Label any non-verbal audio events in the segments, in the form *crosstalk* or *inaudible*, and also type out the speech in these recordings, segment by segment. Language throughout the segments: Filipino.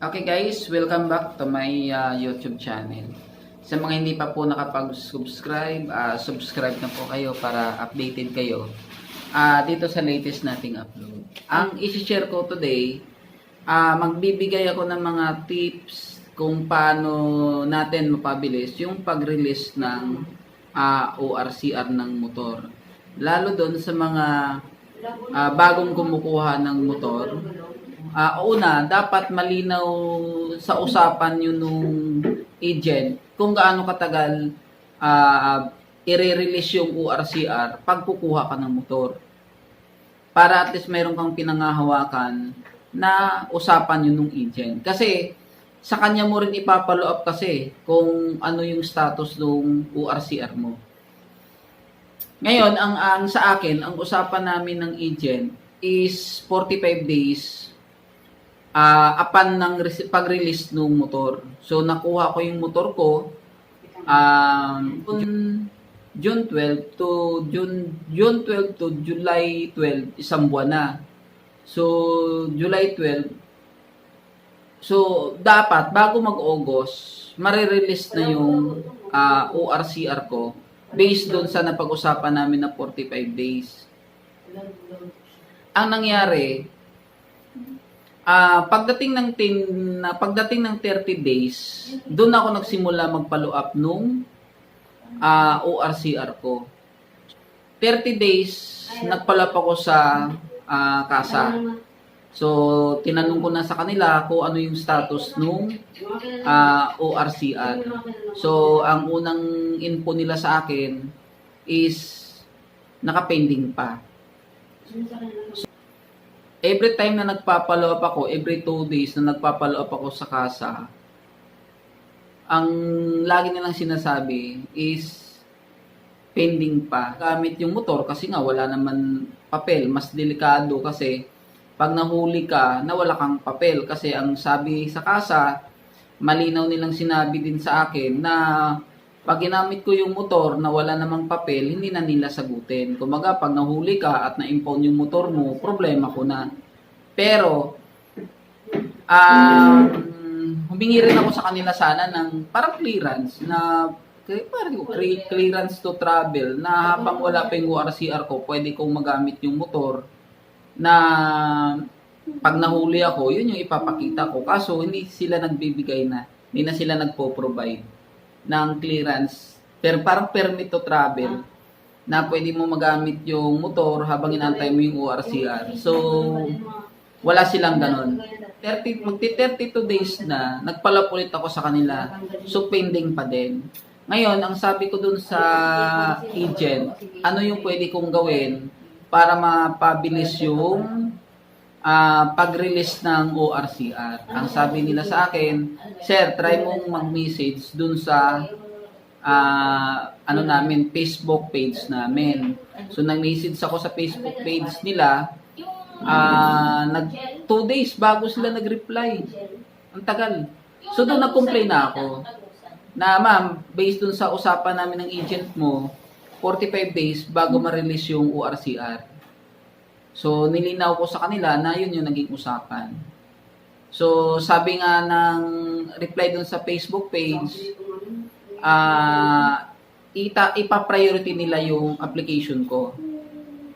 Okay guys, welcome back to my uh, YouTube channel. Sa mga hindi pa po nakapag-subscribe, uh, subscribe na po kayo para updated kayo uh, dito sa latest nating upload. Ang isi-share ko today, uh, magbibigay ako ng mga tips kung paano natin mapabilis yung pag-release ng uh, ORCR ng motor. Lalo doon sa mga uh, bagong kumukuha ng motor, Ah, una, dapat malinaw sa usapan yun nung agent kung gaano katagal ah, i-release yung ORCR pag kukuha ka ng motor. Para at least mayroon kang pinangahawakan na usapan yun nung agent. Kasi sa kanya mo rin ipapalo up kasi kung ano yung status ng ORCR mo. Ngayon, ang, ang sa akin, ang usapan namin ng agent is 45 days ah apan ng pag-release ng motor. So nakuha ko yung motor ko um June, June 12 to June June 12 to July 12 isang buwan na. So July 12 So dapat bago mag-August mare-release na yung ah, ORCR ko based doon sa napag-usapan namin na 45 days. Ang nangyari, Ah, pagdating ng tin, na pagdating ng 30 days, doon ako nagsimula mag-follow up nung ah, ORCR ko. 30 days, up ako sa ah, kasa. So, tinanong ko na sa kanila kung ano yung status nung ah, ORCR. So, ang unang info nila sa akin is naka-pending pa. Every time na nagpapalo up ako, every two days na nagpapalo up ako sa kasa, ang lagi nilang sinasabi is pending pa. Gamit yung motor kasi nga wala naman papel. Mas delikado kasi pag nahuli ka na wala kang papel. Kasi ang sabi sa kasa, malinaw nilang sinabi din sa akin na pag ginamit ko yung motor na wala namang papel, hindi na nila sagutin. Kumaga, pag nahuli ka at na-impound yung motor mo, problema ko na. Pero, um, humingi rin ako sa kanila sana ng parang clearance na parang clearance to travel na habang wala pa yung ORCR ko, pwede kong magamit yung motor na pag nahuli ako, yun yung ipapakita ko. Kaso, hindi sila nagbibigay na. Hindi na sila nagpo-provide ng clearance. Pero parang permit to travel na pwede mo magamit yung motor habang inantay mo yung ORCR. So, wala silang ganon. 30, magti 32 days na, nagpalap ulit ako sa kanila. So, pending pa din. Ngayon, ang sabi ko dun sa agent, ano yung pwede kong gawin para mapabilis yung ah, pag-release ng ORCR. Ang sabi nila sa akin, Sir, try mong mag-message dun sa ah, ano namin, Facebook page namin. So, nag-message ako sa Facebook page nila. ah nag two days bago sila nag-reply. Ang tagal. So, doon nag-complain na ako. Na, ma'am, based dun sa usapan namin ng agent mo, 45 days bago ma-release yung ORCR. So, nilinaw ko sa kanila na yun yung naging usapan. So, sabi nga ng reply dun sa Facebook page, ah ita ipa-priority nila yung application ko.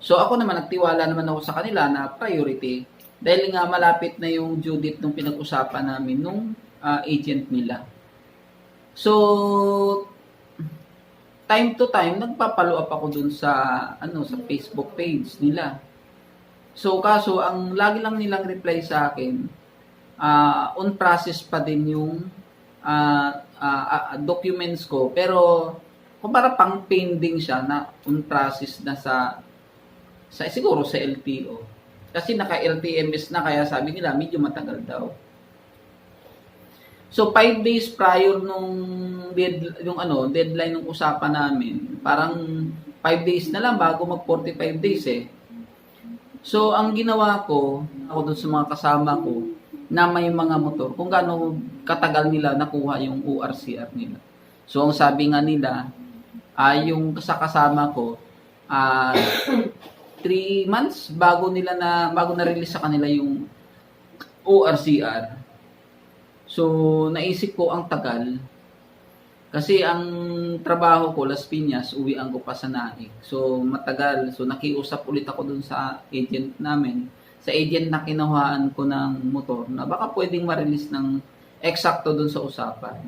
So, ako naman, nagtiwala naman ako sa kanila na priority. Dahil nga malapit na yung due date nung pinag-usapan namin nung ah, agent nila. So, time to time, nagpapalo up ako dun sa, ano, sa Facebook page nila. So, kaso, ang lagi lang nilang reply sa akin, ah, on process pa din yung ah, ah, ah, documents ko. Pero, kumpara pang pending siya na on process na sa, sa siguro sa LTO. Kasi naka LTMS na kaya sabi nila medyo matagal daw. So, five days prior nung dead, yung ano, deadline ng usapan namin, parang five days na lang bago mag 45 days eh. So, ang ginawa ko, ako dun sa mga kasama ko, na may mga motor, kung gaano katagal nila nakuha yung ORCR nila. So, ang sabi nga nila, ay yung sa kasama ko, ah *coughs* 3 months bago nila na bago na release sa kanila yung ORCR. So, naisip ko ang tagal. Kasi ang trabaho ko, Las Piñas, uwian ko pa sa Naik. So, matagal. So, nakiusap ulit ako dun sa agent namin. Sa agent na kinuhaan ko ng motor na baka pwedeng ma-release ng eksakto dun sa usapan.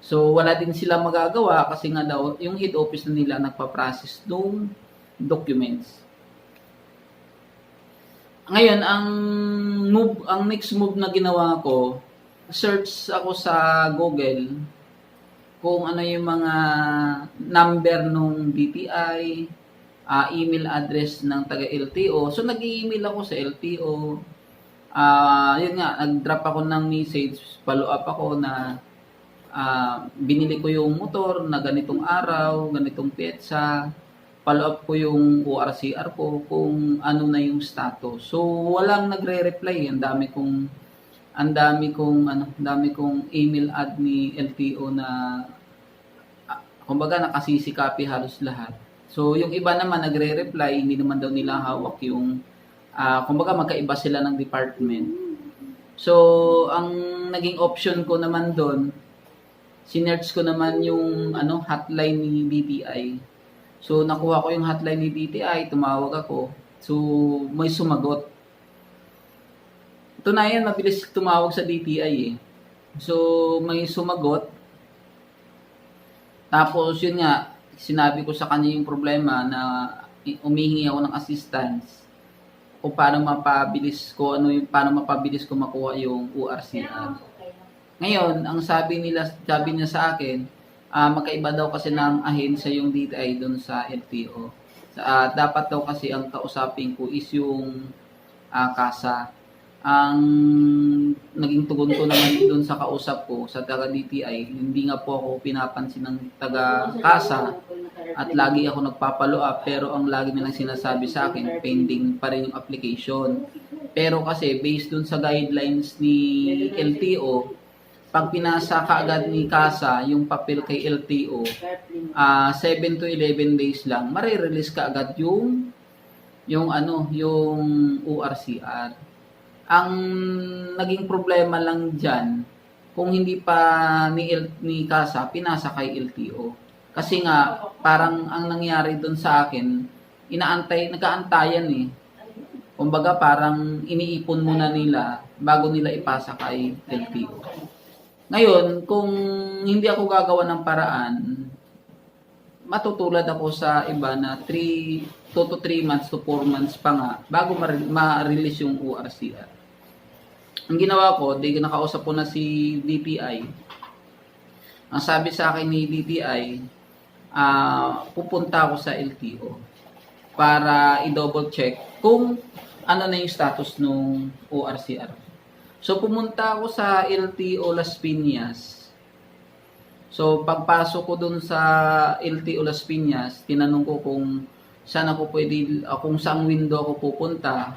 So, wala din sila magagawa kasi nga daw, yung head office na nila nagpa-process ng documents. Ngayon, ang move, ang next move na ginawa ko, search ako sa Google kung ano yung mga number nung DTI, ah, email address ng taga LTO. So nag-email ako sa LTO. Ah, yun nga, nag-drop ako ng message, follow up ako na ah, binili ko yung motor na ganitong araw, ganitong petsa. Follow up ko yung ORCR ko kung ano na yung status. So walang nagre-reply, ang dami kong ang dami kong ano, dami kong email ad ni LTO na ah, kumbaga nakasisi copy halos lahat. So yung iba naman nagre-reply, hindi naman daw nila hawak yung ah, kumbaga magkaiba sila ng department. So ang naging option ko naman doon, sinerch ko naman yung ano hotline ni DTI. So nakuha ko yung hotline ni DTI, tumawag ako. So may sumagot. Tunayan, mabilis tumawag sa DTI eh. So, may sumagot. Tapos, yun nga, sinabi ko sa kanya yung problema na umihingi ako ng assistance kung paano mapabilis ko, ano yung, paano mapabilis ko makuha yung URCR. Ngayon, ang sabi nila, sabi niya sa akin, ah magkaiba daw kasi ng ahensya yung DTI doon sa LTO. Sa, ah, dapat daw kasi ang kausapin ko is yung ah, kasa ang naging tugon ko naman doon sa kausap ko sa taga DTI, hindi nga po ako pinapansin ng taga kasa at lagi ako nagpapalo pero ang lagi nilang sinasabi sa akin pending pa rin yung application. Pero kasi based doon sa guidelines ni LTO, pag pinasa kaagad ni kasa yung papel kay LTO, ah 7 to 11 days lang, marirelease ka agad yung yung ano, yung URCR ang naging problema lang dyan, kung hindi pa ni, L, ni Casa, pinasa kay LTO. Kasi nga, parang ang nangyari doon sa akin, inaantay, nagkaantayan eh. Kumbaga parang iniipon muna nila bago nila ipasa kay LTO. Ngayon, kung hindi ako gagawa ng paraan, matutulad ako sa iba na 3 2 to 3 months to 4 months pa nga bago ma-release yung URCR ang ginawa ko, di nakausap ko na si DTI. Ang sabi sa akin ni DTI, uh, pupunta ako sa LTO para i-double check kung ano na yung status ng ORCR. So pumunta ako sa LTO Las Piñas. So pagpasok ko dun sa LTO Las Piñas, tinanong ko kung saan ako pwede, kung saang window ako pupunta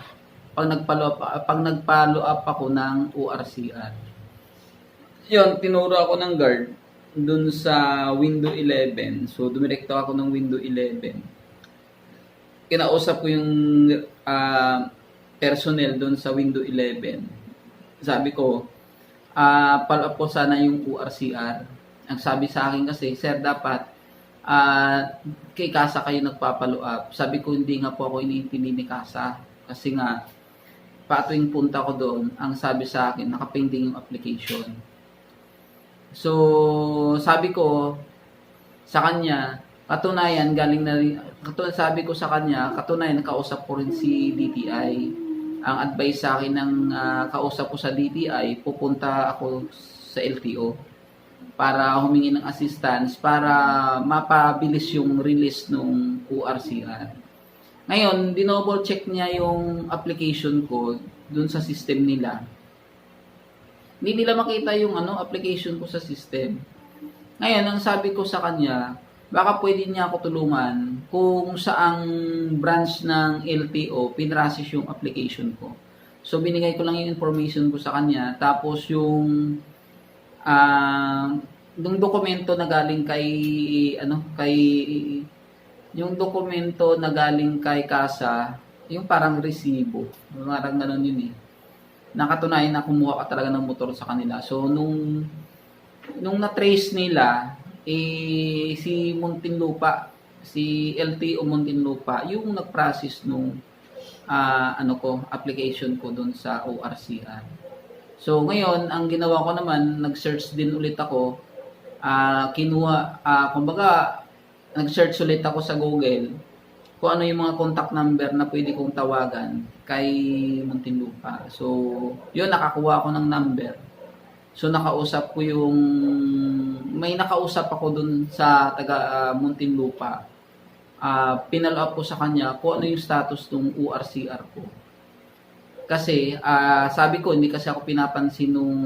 pag nagpalo up, pag nagpalo up ako ng ORCR. Yun, tinuro ako ng guard dun sa window 11. So, dumirekto ako ng window 11. Kinausap ko yung uh, personnel dun sa window 11. Sabi ko, uh, follow up ko sana yung ORCR. Ang sabi sa akin kasi, sir, dapat uh, kay Kasa kayo nagpapalo up. Sabi ko, hindi nga po ako iniintindi ni Kasa. Kasi nga, patuwing punta ko doon, ang sabi sa akin, nakapending yung application. So, sabi ko sa kanya, katunayan, galing na rin, katunayan, sabi ko sa kanya, katunayan, nakausap ko rin si DTI. Ang advice sa akin ng uh, kausap ko sa DTI, pupunta ako sa LTO para humingi ng assistance para mapabilis yung release ng URCR. Ngayon, dinoble check niya yung application ko dun sa system nila. Hindi nila makita yung ano application ko sa system. Ngayon, ang sabi ko sa kanya, baka pwede niya ako tulungan kung saang branch ng LTO pinrasis yung application ko. So, binigay ko lang yung information ko sa kanya. Tapos, yung uh, yung dokumento na galing kay ano kay yung dokumento na galing kay Kasa, yung parang resibo. Parang ganun yun eh. nakatunayan na kumuha ka talaga ng motor sa kanila. So, nung, nung na-trace nila, eh, si Muntinlupa, si LTO Muntinlupa, yung nag-process nung ah, ano ko, application ko dun sa ORCR. So, ngayon, ang ginawa ko naman, nag-search din ulit ako, ah, kinuha, ah, kumbaga, nag-search ulit ako sa Google, kung ano yung mga contact number na pwede kong tawagan kay Muntinlupa. So, yun, nakakuha ako ng number. So, nakausap ko yung, may nakausap ako dun sa taga uh, Muntinlupa. Uh, pinalo up ko sa kanya kung ano yung status ng URCR ko. Kasi, ah, sabi ko, hindi kasi ako pinapansin nung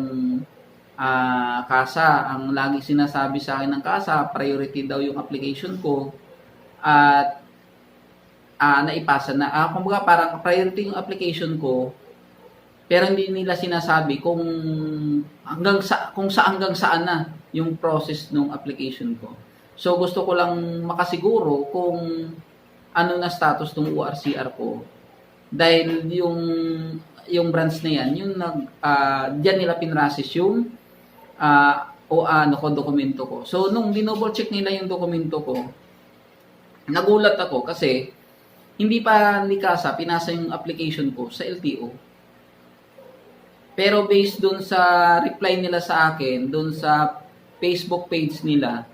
ah, kasa. Ang lagi sinasabi sa akin ng kasa, priority daw yung application ko. At ah naipasa na. Ah, kumbaga parang priority yung application ko. Pero hindi nila sinasabi kung hanggang sa kung sa hanggang saan na yung process ng application ko. So gusto ko lang makasiguro kung ano na status ng URCR ko. Dahil yung yung branch na yan, yung nag ah, diyan nila pinrasis yung ah, o ano ko dokumento ko. So nung dinoble check nila yung dokumento ko, nagulat ako kasi hindi pa ni Casa pinasa yung application ko sa LTO. Pero based dun sa reply nila sa akin, dun sa Facebook page nila,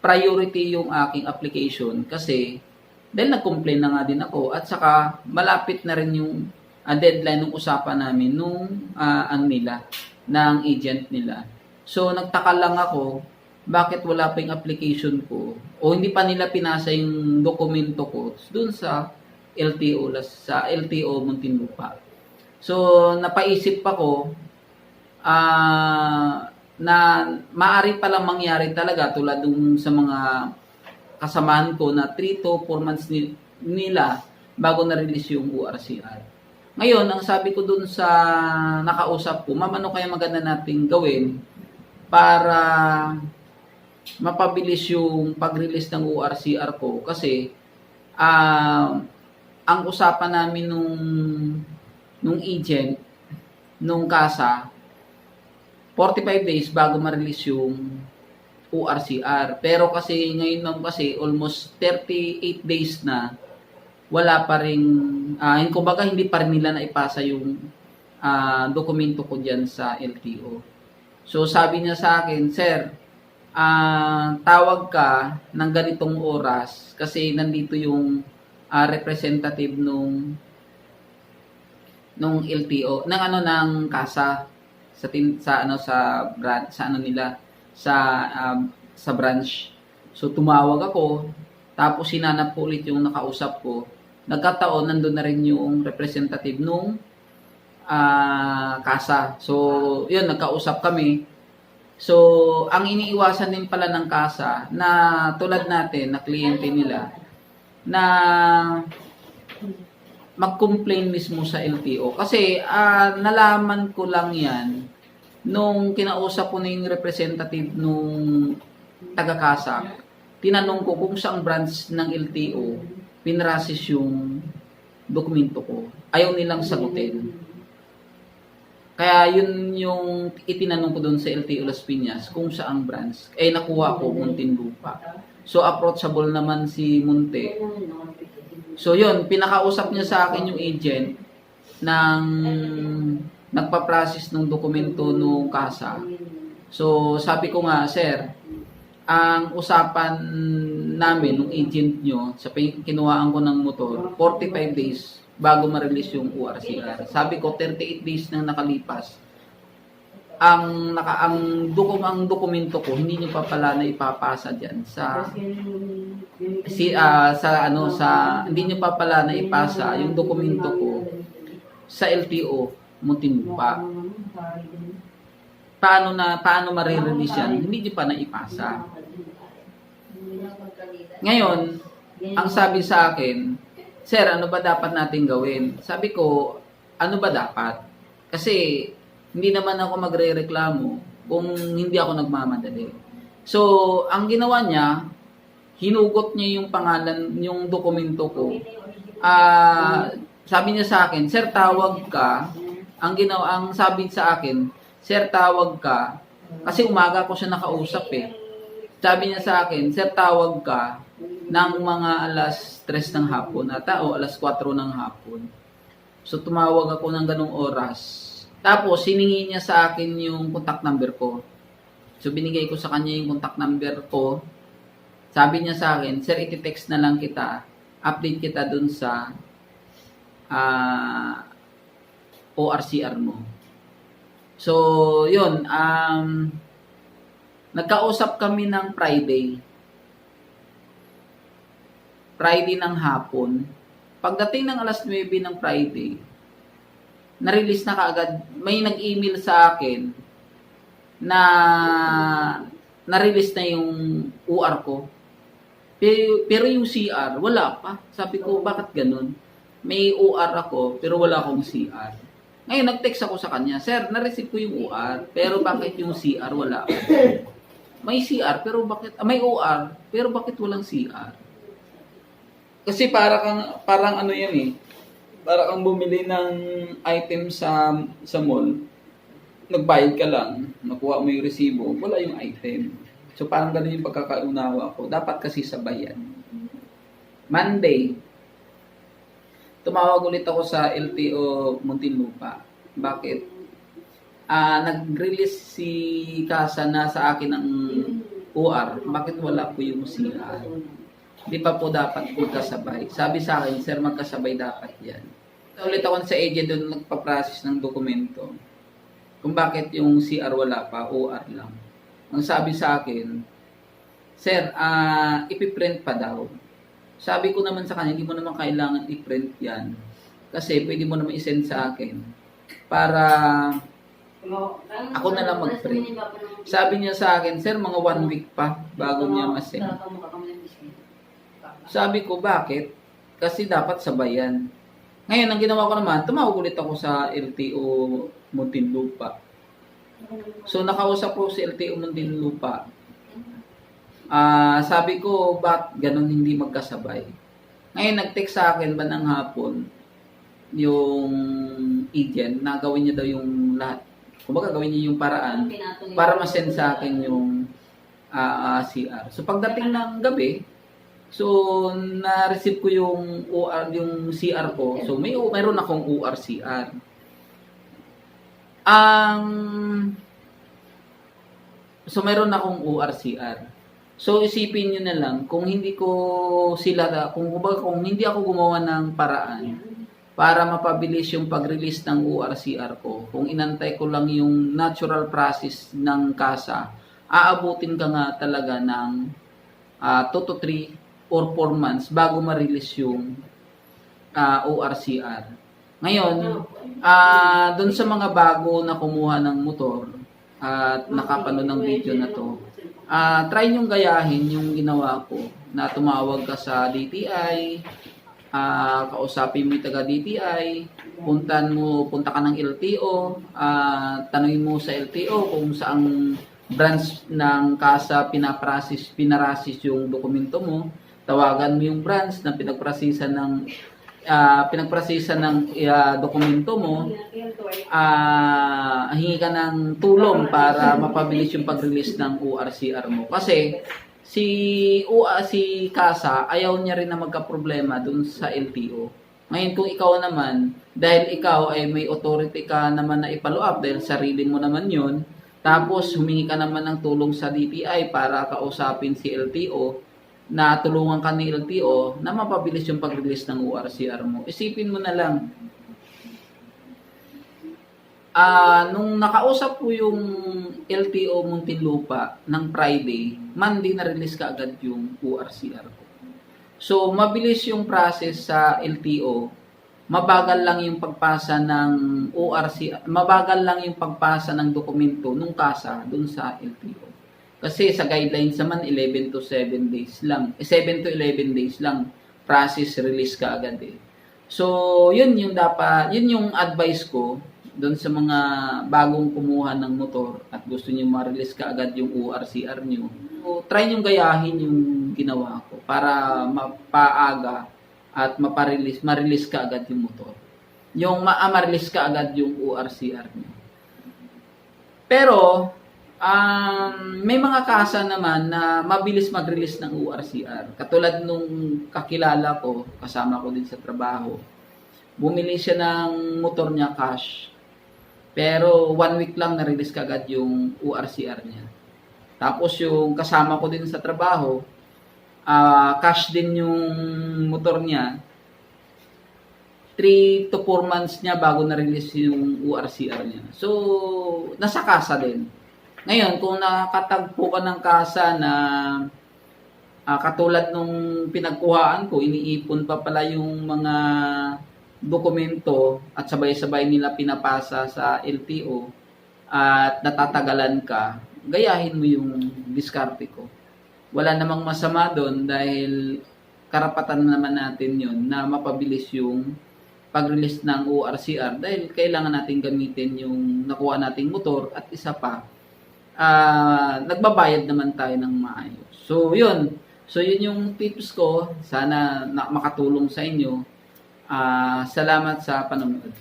priority yung aking application kasi dahil nag-complain na nga din ako at saka malapit na rin yung ah, deadline ng usapan namin nung ah, ano nila, ng agent nila. So nagtaka lang ako bakit wala pa yung application ko o hindi pa nila pinasa yung dokumento ko dun sa LTO sa LTO Muntinlupa. So napaisip pa ko ah na maari palang mangyari talaga tulad dun sa mga kasamahan ko na 3 to 4 months ni- nila bago na-release yung URCR. Ngayon, ang sabi ko dun sa nakausap ko, ma'am, ano kaya maganda nating gawin para mapabilis yung pag-release ng URCR ko kasi ah ang usapan namin nung nung agent nung kasa 45 days bago ma-release yung URCR. Pero kasi ngayon lang kasi almost 38 days na wala pa ring ah uh, kumbaga hindi pa rin nila naipasa yung ah, dokumento ko diyan sa LTO. So sabi niya sa akin, "Sir, ah tawag ka ng ganitong oras kasi nandito yung ah, representative nung nung LTO ng ano ng kasa sa tin, sa ano sa brand sa ano nila sa um, sa branch. So tumawag ako tapos sinanap ko ulit yung nakausap ko. Nagkataon nandun na rin yung representative nung ah, kasa. So yun nagkausap kami. So ang iniiwasan din pala ng kasa na tulad natin na kliyente nila na mag-complain mismo sa LTO. Kasi ah, nalaman ko lang yan nung kinausap ko na yung representative nung taga-kasa. Tinanong ko kung saang branch ng LTO pinrasis yung dokumento ko. Ayaw nilang sagutin. Kaya yun yung itinanong ko doon sa LTO Las Piñas kung saang branch. Eh nakuha ko Muntinlupa. So approachable naman si Munte. So yun, pinakausap niya sa akin yung agent ng nagpa-process ng dokumento nung kasa. So sabi ko nga, sir, ang usapan namin ng agent nyo sa kinuhaan ko ng motor, 45 days bago ma-release yung URCR. Sabi ko 38 days nang nakalipas. Ang naka ang dokum ang dokumento ko hindi niyo pa pala na ipapasa diyan sa si ah, sa ano sa hindi niyo pa pala na ipasa yung dokumento ko sa LTO Muntinlupa. Paano na paano ma-release yan? Hindi niyo pa na ipasa. Ngayon, ang sabi sa akin, Sir, ano ba dapat natin gawin? Sabi ko, ano ba dapat? Kasi hindi naman ako magre-reklamo kung hindi ako nagmamadali. So, ang ginawa niya, hinugot niya yung pangalan, yung dokumento ko. Ah, sabi niya sa akin, Sir, tawag ka ang ginawa, ang sabi sa akin, Sir, tawag ka. Kasi umaga ko siya nakausap eh. Sabi niya sa akin, Sir, tawag ka ng mga alas 3 ng hapon ata o alas 4 ng hapon. So tumawag ako ng ganong oras. Tapos hiningi niya sa akin yung contact number ko. So binigay ko sa kanya yung contact number ko. Sabi niya sa akin, Sir, iti-text na lang kita. Update kita dun sa ah ORCR mo. So, yun. Um, nagkausap kami ng Friday. Friday ng hapon. Pagdating ng alas 9 ng Friday, na-release na kaagad. May nag-email sa akin na na-release na yung UR ko. Pero, pero yung CR, wala pa. Sabi ko, bakit ganun? May UR ako, pero wala akong CR. Ngayon, nag-text ako sa kanya, Sir, na-receive ko yung UR, pero bakit yung CR wala? May CR, pero bakit, ah, may UR, pero bakit walang CR? Kasi para kang, parang ano yan eh, para kang bumili ng item sa sa mall, nagbayad ka lang, nakuha mo yung resibo, wala yung item. So parang ganun yung pagkakaunawa ko. Dapat kasi sabayan. Monday, tumawag ulit ako sa LTO Muntinlupa. Bakit? Ah, nag-release si Kasa na sa akin ng OR. Bakit wala po yung CR? Di pa po dapat magkasabay. Sabi sa akin, sir, magkasabay dapat yan. Ulit ako sa agent doon nagpa-process ng dokumento. Kung bakit yung CR wala pa, OR lang. Ang sabi sa akin, sir, ah ipiprint pa daw. Sabi ko naman sa kanya, hindi mo naman kailangan i-print yan. Kasi pwede mo naman i-send sa akin. Para Ako na lang mag-print. sabi niya sa akin, sir, mga one week pa bago niya ma-send. Sabi ko, bakit? Kasi dapat sabayan. Ngayon, ang ginawa ko naman, tumawag ulit ako sa LTO Muntinlupa. So, nakausap ko si LTO Muntinlupa. Ah, sabi ko, ba't ganun hindi magkasabay? Ngayon, nag-text sa akin ba ng hapon yung agent na gawin niya daw yung lahat. Kumbaga, gawin niya yung paraan para ma-send sa akin yung ah, ah, CR. So, pagdating ng gabi, so, na-receive ko yung OR, yung CR ko. So, may, mayroon akong OR CR. Ang, so, mayroon akong OR CR. So, isipin nyo na lang, kung hindi ko sila, kung, kung hindi ako gumawa ng paraan, para mapabilis yung pag-release ng ORCR ko, kung inantay ko lang yung natural process ng kasa, aabutin ka nga talaga ng 2 to 3 or 4 months bago ma-release yung ah, ORCR. Ngayon, ah doon sa mga bago na kumuha ng motor at nakapanood ng video na to, ah try nyong gayahin yung ginawa ko na tumawag ka sa DTI, ah kausapin mo yung taga DTI, puntan mo, punta ka ng LTO, ah tanungin mo sa LTO kung saang branch ng kasa pinaprocess, pinarasis yung dokumento mo, tawagan mo yung branch na pinagprosesa ng ah pinagprosesa ng ah, dokumento mo, ah hingi ka ng tulong para mapabilis yung pag-release ng ORCR mo. Kasi si UA, si Kasa, ayaw niya rin na magka-problema dun sa LTO. Ngayon kung ikaw naman, dahil ikaw ay may authority ka naman na i-follow up dahil sarili mo naman yon tapos humingi ka naman ng tulong sa DTI para kausapin si LTO na tulungan ka ni LTO na mapabilis yung pag-release ng ORCR mo. Isipin mo na lang, Ah, nung nakausap ko yung LTO Muntinlupa ng Friday, Monday na release ka agad yung ORCR ko. So, mabilis yung process sa LTO. Mabagal lang yung pagpasa ng ORC, mabagal lang yung pagpasa ng dokumento nung kasa dun sa LTO. Kasi sa guidelines naman 11 to 7 days lang. Eh, 7 to 11 days lang process release ka agad eh. So, yun yung dapat, yun yung advice ko doon sa mga bagong kumuha ng motor at gusto niyo ma-release ka agad yung ORCR niyo. So, try niyo gayahin yung ginawa ko para mapaaga at maparelease, ma-release ka agad yung motor. yung ma-release ka agad yung ORCR niyo. Pero, um, may mga kasa naman na mabilis mag-release ng ORCR. Katulad nung kakilala ko, kasama ko din sa trabaho, bumili siya ng motor niya cash. Pero one week lang na-release kagad yung ORCR niya. Tapos yung kasama ko din sa trabaho, ah, cash din yung motor niya. 3 to 4 months niya bago na-release yung ORCR niya. So, nasa kasa din. Ngayon, kung nakatagpo ka ng kasa na ah, katulad nung pinagkuhaan ko, iniipon pa pala yung mga dokumento at sabay-sabay nila pinapasa sa LTO at natatagalan ka, gayahin mo yung diskarte ko. Wala namang masama doon dahil karapatan naman natin yon na mapabilis yung pag-release ng ORCR dahil kailangan natin gamitin yung nakuha nating motor at isa pa, ah, nagbabayad naman tayo ng maayos. So, yun. So, yun yung tips ko. Sana na makatulong sa inyo. Ah, salamat sa panonood.